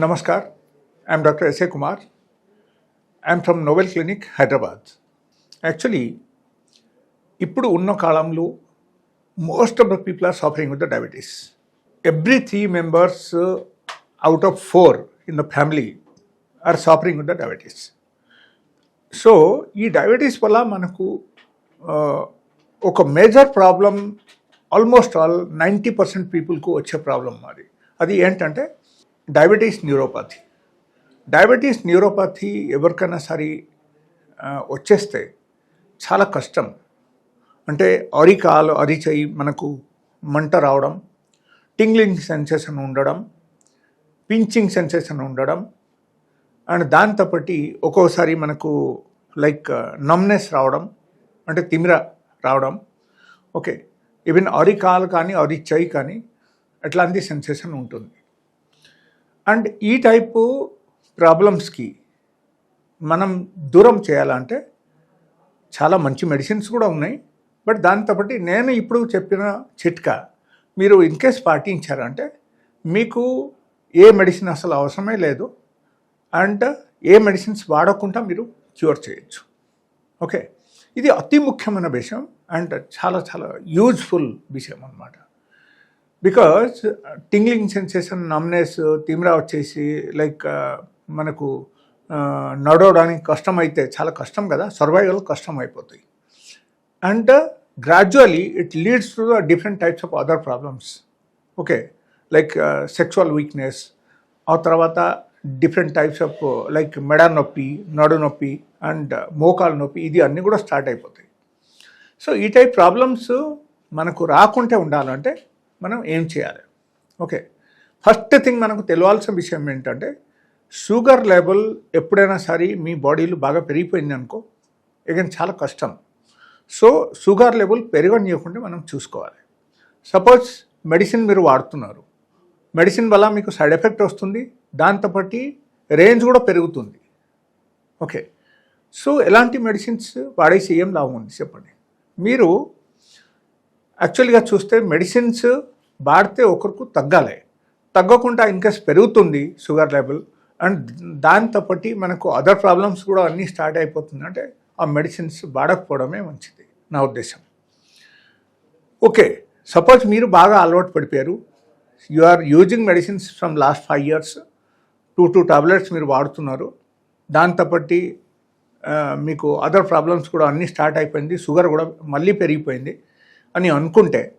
Namaskar, I'm Dr. S.A. Kumar. I'm from Novel Clinic, Hyderabad. Actually ఇప్పుడు ఉన్న కాలంలో most of the people are suffering with the diabetes every three members out of four in the family are suffering with the diabetes so ఈ diabetes వల్ల మనకు uh, ఒక major problem almost all ninety percent పీపుల్కు వచ్చే problem అది అది ఏంటంటే diabetes neuropathy. Diabetes neuropathy ఎవరికైనా సరే వచ్చేస్తే చాలా కష్టం. అంటే అరికాలు అరిచేయి మనకు మంట రావడం టింగ్లింగ్ సెన్సేషన్ ఉండడం పించింగ్ సెన్సేషన్ ఉండడం అండ్ దాంతోపాటి ఒక్కోసారి మనకు లైక్ నమ్నెస్ రావడం అంటే తిమిర రావడం. ఓకే ఈవెన్ అరికాలు కానీ అరిచేయి కానీ అట్లాంటి సెన్సేషన్ ఉంటుంది. అండ్ ఈ టైపు ప్రాబ్లమ్స్కి మనం దూరం చేయాలంటే చాలా మంచి మెడిసిన్స్ కూడా ఉన్నాయి. బట్ దాంతో నేను ఇప్పుడు చెప్పిన చిట్కా మీరు ఇన్ కేస్ పాటించారంటే మీకు ఏ మెడిసిన్ అసలు అవసరమే లేదు. అండ్ ఏ మెడిసిన్స్ వాడకుండా మీరు క్యూర్ చేయొచ్చు. ఓకే? ఇది అతి ముఖ్యమైన విషయం అండ్ చాలా చాలా యూజ్ఫుల్ విషయం అన్నమాట. బికాజ్ టింగ్లింగ్ సెన్సేషన్ నమ్నెస్ తిమిరా వచ్చేసి లైక్ uh, మనకు uh, నడవడానికి కష్టం అయితే చాలా కష్టం కదా సర్వైవల్ కష్టం అయిపోతాయి and gradually it leads to the different types of other problems okay like sexual weakness ఆ తర్వాత డిఫరెంట్ టైప్స్ ఆఫ్ లైక్ మెడ నొప్పి నడు నొప్పి అండ్ uh, మోకాలు నొప్పి ఇది అన్నీ కూడా స్టార్ట్ అయిపోతాయి. సో ఈ టైప్ ప్రాబ్లమ్స్ మనకు రాకుంటే ఉండాలంటే మనం ఏం చేయాలి? ఓకే. ఫస్ట్ థింగ్ మనకు తెలియాల్సిన విషయం ఏంటంటే షుగర్ లెవెల్ ఎప్పుడైనా సరే మీ బాడీలో బాగా పెరిగిపోయింది అనుకో ఇక చాలా కష్టం. సో షుగర్ లెవెల్ పెరగనియకుండా మనం చూసుకోవాలి. సపోజ్ మెడిసిన్ మీరు వాడుతున్నారు. మెడిసిన్ వల్ల మీకు సైడ్ ఎఫెక్ట్ వస్తుంది దాంతోపాటి రేంజ్ కూడా పెరుగుతుంది. ఓకే. సో ఎలాంటి మెడిసిన్స్ వాడేసి ఏం లాభం ఉంది చెప్పండి? మీరు యాక్చువల్గా చూస్తే మెడిసిన్స్ వాడితే ఒకరికి తగ్గాలి. తగ్గకుండా ఇన్కేస్ పెరుగుతుంది షుగర్ లెవెల్ అండ్ దాంతోపాటు మనకు అదర్ ప్రాబ్లమ్స్ కూడా అన్నీ స్టార్ట్ అయిపోతుంది. అంటే ఆ మెడిసిన్స్ వాడకపోవడమే మంచిది నా ఉద్దేశం. ఓకే సపోజ్ మీరు బాగా అలవాటు పడిపోయారు. You are using medicines from last five years two two tablets మీరు వాడుతున్నారు. దాంతో ఆ, మీకు అదర్ ప్రాబ్లమ్స్ కూడా అన్నీ స్టార్ట్ అయిపోయింది. షుగర్ కూడా మళ్ళీ పెరిగిపోయింది. అని అనుకుంటే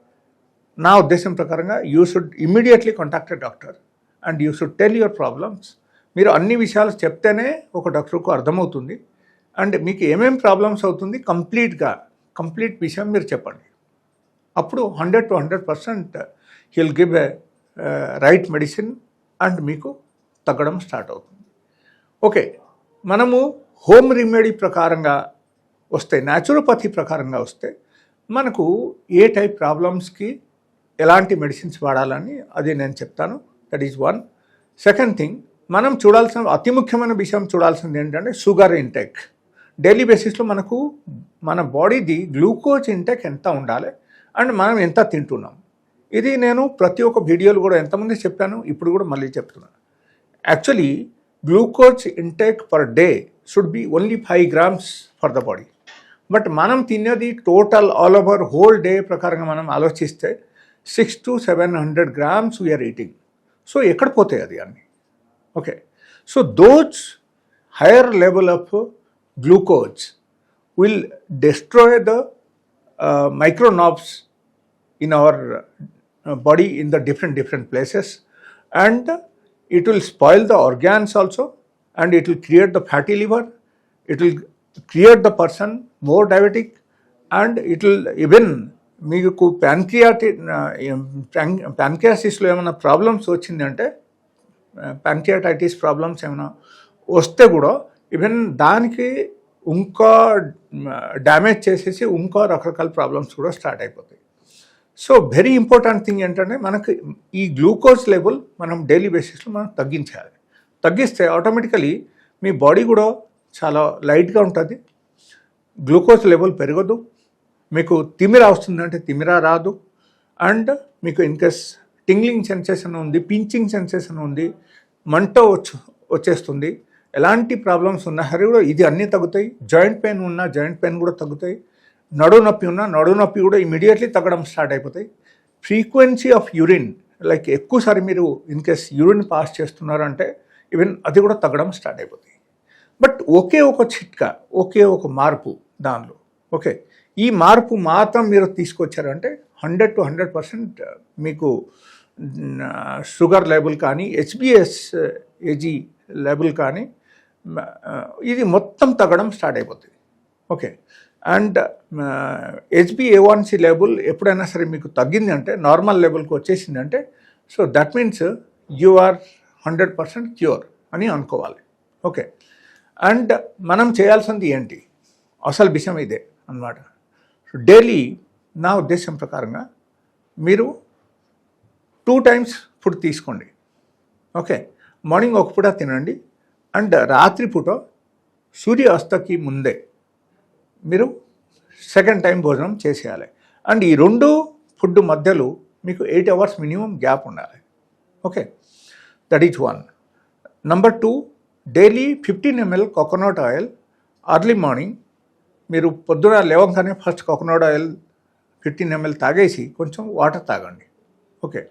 నా ఉద్దేశం ప్రకారంగా you should immediately contact doctor and you should tell your problems మీరు అన్ని విషయాలు చెప్తేనే ఒక డాక్టర్కు అర్థమవుతుంది. అండ్ మీకు ఏమేం ప్రాబ్లమ్స్ అవుతుంది కంప్లీట్గా కంప్లీట్ విషయం మీరు చెప్పండి. అప్పుడు hundred to hundred percent he'll give a right medicine and మీకు తగ్గడం స్టార్ట్ అవుతుంది. ఓకే మనము హోమ్ రెమెడీ ప్రకారంగా వస్తే న్యాచురోపతి ప్రకారంగా వస్తే మనకు ఏ టైప్ ప్రాబ్లమ్స్కి ఎలాంటి మెడిసిన్స్ వాడాలని అది నేను చెప్తాను. That is one second thing మనం చూడాల్సిన అతి ముఖ్యమైన విషయం చూడాల్సింది ఏంటంటే షుగర్ ఇంటెక్ డైలీ బేసిస్లో మనకు మన బాడీది గ్లూకోజ్ ఇంటెక్ ఎంత ఉండాలి అండ్ మనం ఎంత తింటున్నాం. ఇది నేను ప్రతి ఒక్క వీడియోలు కూడా ఎంతమంది చెప్పాను ఇప్పుడు కూడా మళ్ళీ చెప్తున్నాను. Actually glucose intake per day should be only five grams for the body but మనం తినేది total all over whole day ప్రకారంగా మనం ఆలోచిస్తే six to seven hundred grams we are eating so ఎక్కడ పోతాయి అది అన్ని okay so those higher level of glucose will destroy the uh, micronobs in our uh, body in the different different places and it will spoil the organs also and it will create the fatty liver it will create the person more diabetic and it will even మీకు ప్యాన్క్రియాటి ప్యాన్క్రియాసిస్లో ఏమైనా problems వచ్చిందంటే pancreatitis problems ఏమైనా వస్తే కూడా even దానికి ఇంకా damage చేసేసి ఇంకా రకరకాల ప్రాబ్లమ్స్ కూడా స్టార్ట్ అయిపోతాయి. సో వెరీ ఇంపార్టెంట్ థింగ్ ఏంటంటే మనకి ఈ గ్లూకోజ్ లెవెల్ మనం డైలీ బేసిస్లో మనం తగ్గించాలి. తగ్గిస్తే ఆటోమేటికలీ మీ బాడీ కూడా చాలా లైట్గా ఉంటుంది. గ్లూకోజ్ లెవెల్ పెరగదు. మీకు తిమిర వస్తుందంటే తిమిర రాదు. అండ్ మీకు ఇన్కేస్ టింగ్లింగ్ సెన్సేషన్ ఉంది పించింగ్ సెన్సేషన్ ఉంది మంట వచ్చు వచ్చేస్తుంది. ఎలాంటి ప్రాబ్లమ్స్ ఉన్నా సరే కూడా ఇది అన్నీ తగ్గుతాయి. జాయింట్ పెయిన్ ఉన్నా జాయింట్ పెయిన్ కూడా తగ్గుతాయి. నడువు నొప్పి ఉన్నా నడువు నొప్పి కూడా ఇమీడియట్లీ తగ్గడం స్టార్ట్ అయిపోతాయి. ఫ్రీక్వెన్సీ ఆఫ్ యూరిన్ లైక్ ఎక్కువసారి మీరు ఇన్ కేస్ యూరిన్ పాస్ చేస్తున్నారంటే ఈవెన్ అది కూడా తగ్గడం స్టార్ట్ అయిపోతాయి. బట్ ఒకే ఒక చిట్కా ఒకే ఒక మార్పు దానిలో ఓకే ఈ మార్పు మాత్రం మీరు తీసుకొచ్చారంటే హండ్రెడ్ టు హండ్రెడ్ పర్సెంట్ మీకు షుగర్ లెవెల్ కానీ హెచ్బిఎస్ ఏజీ లెవెల్ కానీ ఇది మొత్తం తగ్గడం స్టార్ట్ అయిపోతుంది. Okay. And HB A one C level ఎప్పుడైనా సరే మీకు తగ్గింది అంటే నార్మల్ లెవెల్కి వచ్చేసింది అంటే so that means you are hundred percent cure అని అనుకోవాలి. ఓకే. అండ్ మనం చేయాల్సింది ఏంటి? అసలు విషయం ఇదే అన్నమాట. డైలీ నా ఉద్దేశం ప్రకారంగా మీరు టూ టైమ్స్ ఫుడ్ తీసుకోండి. ఓకే. మార్నింగ్ ఒక పూట తినండి. అండ్ రాత్రి పూట సూర్యాస్తకి ముందే మీరు సెకండ్ టైం భోజనం చేసేయాలి. అండ్ ఈ రెండు ఫుడ్ మధ్యలో మీకు ఎయిట్ అవర్స్ మినిమం గ్యాప్ ఉండాలి. Okay. That is one. Number two daily fifteen ML coconut oil early morning మీరు పొద్దున లేవగానే first coconut oil fifteen ML తాగేసి కొంచెం వాటర్ తాగండి. Okay.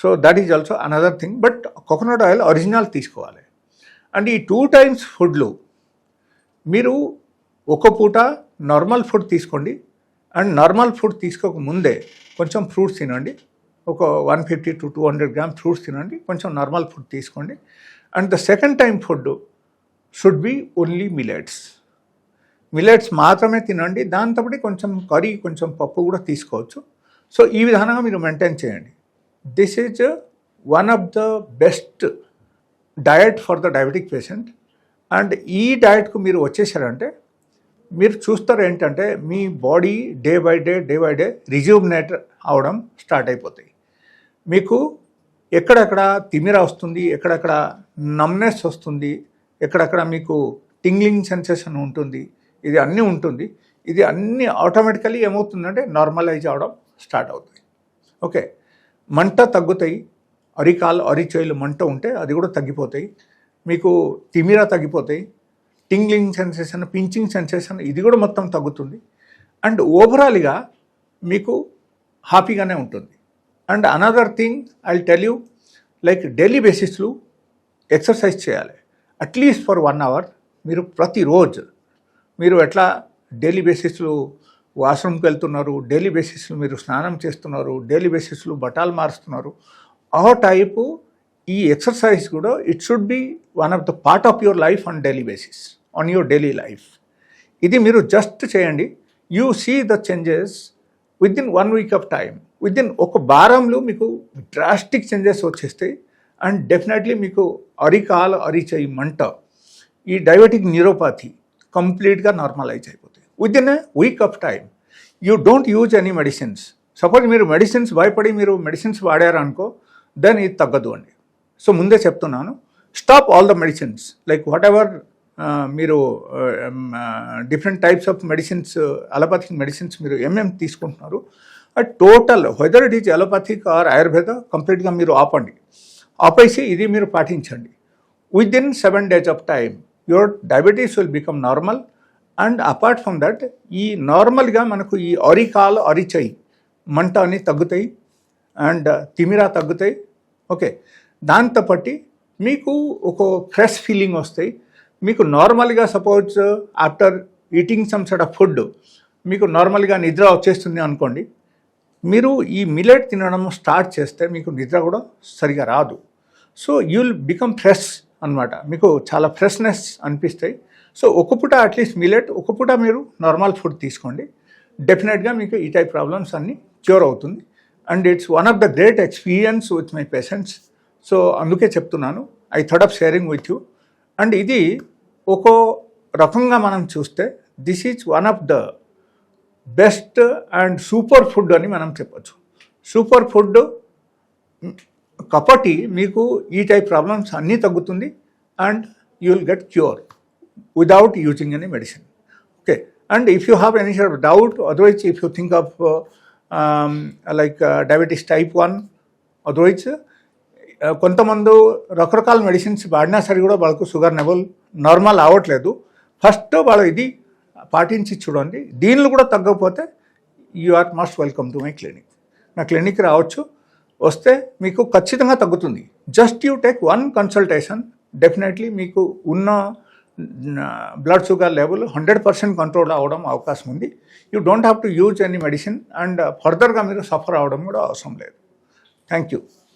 So that is also another thing but coconut oil original తీసుకోవాలి. And ఈ two times ఫుడ్లు మీరు ఒక పూట నార్మల్ ఫుడ్ తీసుకోండి. అండ్ నార్మల్ ఫుడ్ తీసుకోక ముందే కొంచెం ఫ్రూట్స్ తినండి. ఒక one fifty to two hundred gram fruits తినండి. కొంచెం నార్మల్ ఫుడ్ తీసుకోండి. And the second time food should be only millets millets మాత్రమే తినండి దాంతోపాటు కొంచెం కర్రీ కొంచెం పప్పు కూడా తీసుకోవచ్చు. సో ఈ విధానంగా మీరు మెయింటైన్ చేయండి. This is one of the best diet for the diabetic patient and ఈ డయట్కు మీరు వచ్చేసారంటే మీరు చూస్తారు ఏంటంటే మీ body day by day day by day rejuvenate అవడం స్టార్ట్ అయిపోతాయి. మీకు ఎక్కడెక్కడ తిమిర వస్తుంది ఎక్కడెక్కడ నమ్నెస్ వస్తుంది ఎక్కడెక్కడ మీకు టింగ్లింగ్ సెన్సేషన్ ఉంటుంది ఇది అన్నీ ఉంటుంది. ఇది అన్నీ ఆటోమేటికలీ ఏమవుతుందంటే నార్మలైజ్ అవడం స్టార్ట్ అవుతుంది. ఓకే మంట తగ్గుతాయి. అరికాలు అరిచేయులు మంట ఉంటే అది కూడా తగ్గిపోతాయి. మీకు తిమిర తగ్గిపోతాయి. టింగ్లింగ్ సెన్సేషన్ పించింగ్ సెన్సేషన్ ఇది కూడా మొత్తం తగ్గుతుంది. అండ్ ఓవరాల్గా మీకు హ్యాపీగానే ఉంటుంది. And another thing I tell you like daily బేసిస్లో ఎక్సర్సైజ్ చేయాలి. At least for one hour మీరు ప్రతిరోజు మీరు ఎట్లా డైలీ బేసిస్లో వాష్రూమ్కి వెళ్తున్నారు? డైలీ బేసిస్లో మీరు స్నానం చేస్తున్నారు? డైలీ బేసిస్లో బట్టాలు మారుస్తున్నారు? ఆ టైపు ఈ ఎక్సర్సైజ్ కూడా it should be one of the part of your life on daily basis on your daily life ఇది మీరు జస్ట్ చేయండి. You see the changes within one week of time within ఒక వారంలో మీకు డ్రాస్టిక్ చేంజెస్ వచ్చేస్తాయి and definitely మీకు అరికాల అరిచేయి మంట ఈ డయాబెటిక్ న్యూరోపతి కంప్లీట్గా నార్మలైజ్ అయిపోతాయి. Within a week of time you don't use any medicines suppose మీరు మెడిసిన్స్ భయపడి మీరు మెడిసిన్స్ వాడారనుకో దెన్ ఇది తగ్గదు అండి. సో ముందే చెప్తున్నాను stop all the medicines like whatever మీరు different types of medicines allopathic medicines మీరు ఏమేమి తీసుకుంటున్నారు total whether it is allopathic or Ayurveda కంప్లీట్గా మీరు ఆపండి. ఆపేసి ఇది మీరు పాటించండి. Within seven days of time your diabetes will become normal and apart from that ఈ నార్మల్గా మనకు ఈ అరికాలు అరిచయి. మంట అని తగ్గుతాయి. అండ్ uh, తిమిరా తగ్గుతాయి. ఓకే దాంతో పట్టి మీకు ఒక ఫ్రెష్ ఫీలింగ్ వస్తాయి. మీకు నార్మల్గా suppose after eating some set of food మీకు నార్మల్గా నిద్ర వచ్చేస్తుంది అనుకోండి. మీరు ఈ మిలెట్ తినడం స్టార్ట్ చేస్తే మీకు నిద్ర కూడా సరిగా రాదు. సో యుల్ బికమ్ ఫ్రెష్ అన్నమాట. మీకు చాలా ఫ్రెష్నెస్ అనిపిస్తాయి. సో ఒక పూట అట్లీస్ట్ మిలెట్ ఒక పూట మీరు నార్మల్ ఫుడ్ తీసుకోండి. డెఫినెట్గా మీకు ఈ టైప్ ప్రాబ్లమ్స్ అన్నీ క్యూర్ అవుతుంది. And it's one of the great experience with my patients so అందుకే చెప్తున్నాను. I third of sharing with you and ఇది ఒక్కో రకంగా మనం చూస్తే this is one of the best and super food అని మనం చెప్పచ్చు. సూపర్ ఫుడ్ కాబట్టి మీకు ఈ టైప్ ప్రాబ్లమ్స్ అన్నీ తగ్గుతుంది and you will get cure without using any medicine okay and if you have any sir doubt otherwise if you think of like diabetes type one otherwise కొంతమంది రకరకాల మెడిసిన్స్ వాడినా సరే కూడా వాళ్ళకు షుగర్ లెవెల్ నార్మల్ అవ్వట్లేదు. ఫస్ట్ వాళ్ళు ఇది పాటించి చూడండి. దీనిలో కూడా తగ్గకపోతే you are must welcome to my clinic నా క్లినిక్ రావచ్చు. వస్తే మీకు ఖచ్చితంగా తగ్గుతుంది. Just you take one consultation definitely మీకు ఉన్న blood sugar level hundred percent control అవ్వడం అవకాశం ఉంది. You don't have to use any medicine and ఫర్దర్గా మీరు సఫర్ అవ్వడం కూడా అవసరం లేదు. Thank you